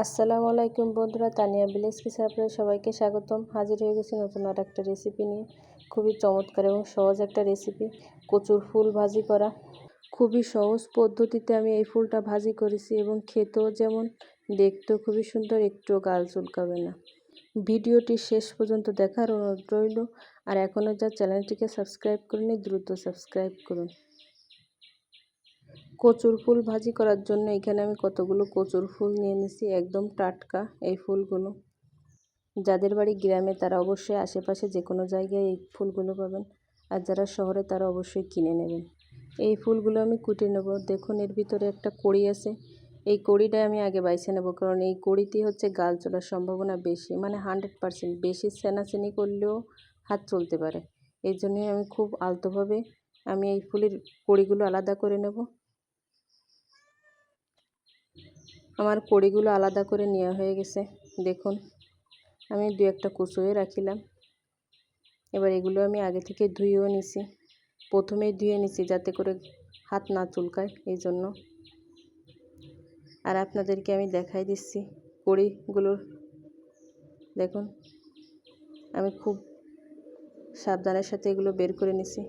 আসসালামু আলাইকুম বন্ধুরা, তানিয়া ভিলেজ কিসে আপনাদের সবাইকে স্বাগতম। হাজির হয়ে গেছি নতুন আর একটা রেসিপি নিয়ে। খুবই চমৎকার এবং সহজ একটা রেসিপি কচুর ফুল ভাজি করা। খুবই সহজ পদ্ধতিতে আমি এই ফুলটা ভাজি করেছি এবং খেতেও যেমন দেখতেও খুবই সুন্দর, একটুও গাল চুলকাবে না। ভিডিওটি শেষ পর্যন্ত দেখার অনুরোধ রইল। আর এখনও যা চ্যানেলটিকে সাবস্ক্রাইব করেনি দ্রুত সাবস্ক্রাইব করুন। কচুর ফুল ভাজি করার জন্য এখানে আমি কতগুলো কচুর ফুল নিয়ে নিছি, একদম টাটকা এই ফুলগুলো। যাদের বাড়ি গ্রামে তারা অবশ্যই আশেপাশে যে কোনো জায়গায় এই ফুলগুলো পাবেন আর যারা শহরে তারা অবশ্যই কিনে নেবেন। এই ফুলগুলো আমি কুটে নেব। দেখুন, এর ভিতরে একটা কড়ি আছে। এই কড়িটা আমি আগে বাইছে নেব, কারণ এই কড়িতে হচ্ছে গাল চলার সম্ভাবনা বেশি মানে হান্ড্রেড পারসেন্ট বেশি সেনাচেনি করলেও হাত চলতে পারে। এই জন্যই আমি খুব আলতোভাবে আমি এই ফুলের কড়িগুলো আলাদা করে নেব। আমার কড়িগুলো আলাদা করে নেওয়া হয়ে গেছে। দেখুন, আমি দু একটা কুচোয়ে রাখিলাম। এবার এগুলো আমি আগে থেকে ধুয়েও নিছি। প্রথমেই ধুয়ে নিছি যাতে করে হাত না চুলকায়, এই জন্য। আর আপনাদেরকে আমি দেখাই দিচ্ছি কড়িগুলোর দেখুন, আমি খুব সাবধানের সাথে এগুলো বের করে নিছি।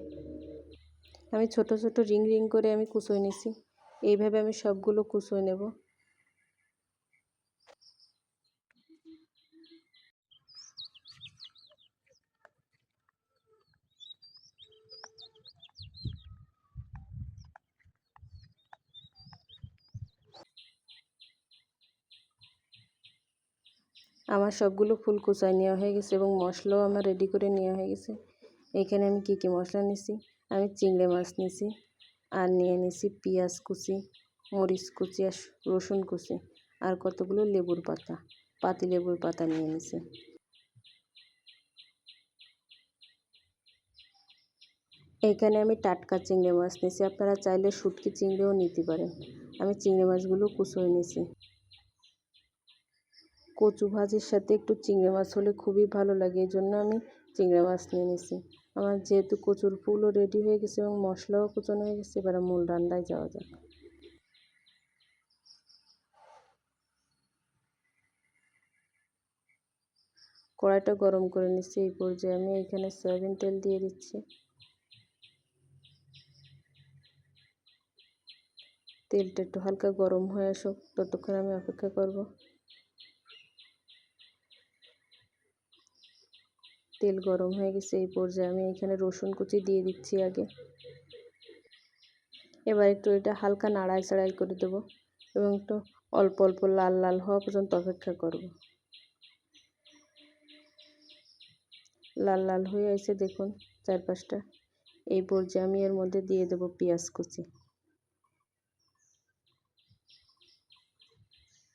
আমি ছোট ছোট রিং রিং করে আমি কুচোয় নিছি। এইভাবে আমি সবগুলো কুচোয় নেব। আমার সবগুলো ফুল কুচাই নেওয়া হয়ে গেছে এবং মশলাও আমার রেডি করে নেওয়া হয়ে গেছে। এখানে আমি কী কী মশলা নিছি? আমি চিংড়ি মাছ নিছি, আর নিয়ে নিছি পেঁয়াজ কুচি, মরিচ কুচি, আর রসুন কুচি, আর কতগুলো লেবুর পাতা, পাতি লেবুর পাতা নিয়ে নিছি। এখানে আমি টাটকা চিংড়ি মাছ নিছি। আপনারা চাইলে শুটকি চিংড়িও নিতে পারেন। আমি চিংড়ি মাছগুলো কুচোয় নিছি। কচু ভাজির সাথে একটু চিংড়ি মাছ হলে খুবই ভালো লাগে। এই জন্য আমি চিংড়ি মাছ নিয়ে নিছি। আমার যেহেতু কচুর ফুলও রেডি হয়ে গেছে এবং মশলাও কুচানো হয়ে গেছে, এবার মূল রান্নায় যাওয়া যাক। কড়াইটা গরম করে নিচ্ছি এই পর্যায়ে আমি এখানে সয়াবিন তেল দিয়ে দিচ্ছি। তেলটা একটু হালকা গরম হয়ে আসুক, ততক্ষণ আমি অপেক্ষা করব। তেল গরম হয়ে গেছে এই পর্যায়ে আমি এখানে রসুন কুচি দিয়ে দিচ্ছি আগে। এবার একটু এটা হালকা নাড়াই চাড়াই করে দেবো এবং একটু অল্প অল্প লাল লাল হওয়া পর্যন্ত অপেক্ষা করব। লাল লাল হয়ে আছে দেখুন চারপাশটা। এই পর্যায়ে আমি এর মধ্যে দিয়ে দেবো পেঁয়াজ কুচি।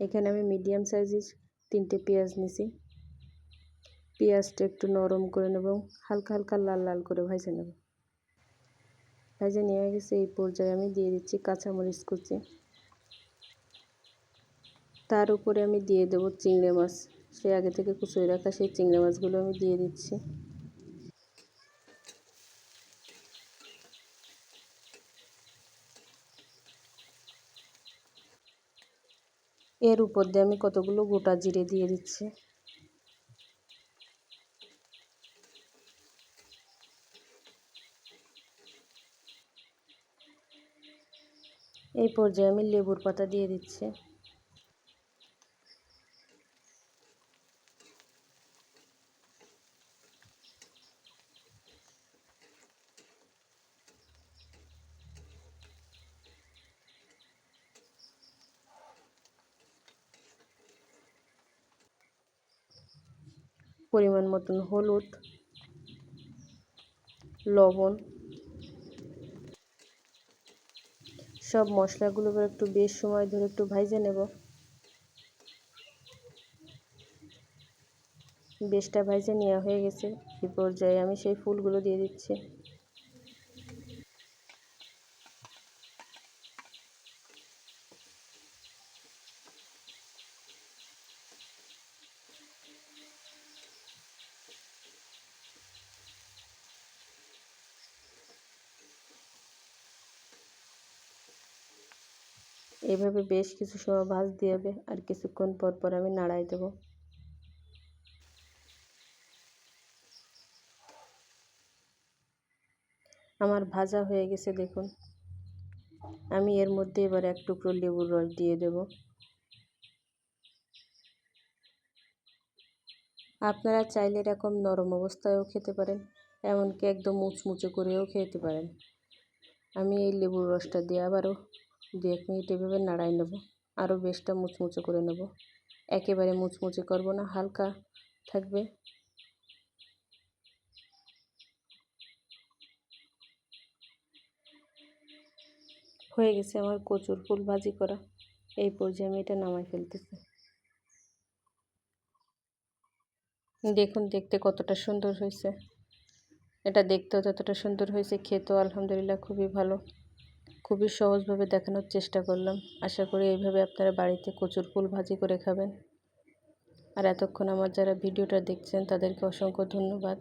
এখানে আমি মিডিয়াম সাইজের তিনটে পেঁয়াজ নিছি। পেঁয়াজটা একটু নরম করে নেব, হালকা হালকা লাল লাল করে ভাজে নেব। ভাজে নিয়ে গেছে, এই পর্যায়ে আমি দিয়ে দিচ্ছি কাঁচামরিচ কুচি। তার উপরে আমি দিয়ে দেব চিংড়ি মাছ। সে আগে থেকে কুচুয়ে রাখা সেই চিংড়ি মাছগুলো আমি দিয়ে দিচ্ছি। এর উপর দিয়ে আমি কতগুলো গোটা জিরে দিয়ে দিচ্ছি। এই পর্যায়ে আমি লেবুর পাতা দিয়ে দিচ্ছি। পরিমাণ মতন হলুদ লবণ সব মশলাগুলো একটু বেশ সময় ধরে একটু ভাইজে নেব। বেশটা ভাইজে নেওয়া হয়ে গেছে। এই পর্যায়ে আমি সেই ফুলগুলো দিয়ে দিচ্ছি। এইভাবে বেশ কিছু সময় ভাজ দিয়ে হবে আর কিছুক্ষণ পর পর আমি নাড়াই দেব। আমার ভাজা হয়ে গেছে, দেখুন। আমি এর মধ্যে এবার এক টুকরো লেবুর রস দিয়ে দেব। আপনারা চাইলে এরকম নরম অবস্থায়ও খেতে পারেন, এমনকি একদম মুচমুচে করেও খেতে পারেন। আমি এই লেবুর রসটা দিয়ে আবারও দু এক মিনিট এভাবে নাড়াই নেব। আরও বেশটা মুচমুচে করে নেব। একেবারে মুচমুচে করব না, হালকা থাকবে। হয়ে গেছে আমার কচুর ফুল ভাজি করা। এই পর্যায়ে আমি এটা নামাই ফেলতেছি। দেখুন, দেখতে কতটা সুন্দর হয়েছে। এটা দেখতেও যতটা সুন্দর হয়েছে, খেতেও আলহামদুলিল্লাহ খুবই ভালো। খুবই সহজভাবে দেখানোর চেষ্টা করলাম। আশা করি এইভাবে আপনারা বাড়িতে কচুর ফুল ভাজি করে খাবেন। আর এতক্ষণ আমার যারা ভিডিওটা দেখছেন, তাদেরকে অসংখ্য ধন্যবাদ।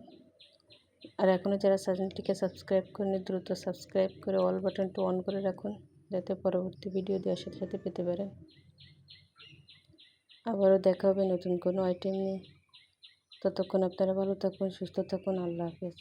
আর এখনও যারা চ্যানেলটিকে সাবস্ক্রাইব করেনি দ্রুত সাবস্ক্রাইব করে অল বাটনটি অন করে রাখুন, যাতে পরবর্তী ভিডিও দেওয়ার সাথে সাথে পেতে পারেন। আবারও দেখা হবে নতুন কোনো আইটেম নিয়ে। ততক্ষণ আপনারা ভালো থাকুন, সুস্থ থাকুন, আল্লাহ হাফেজ।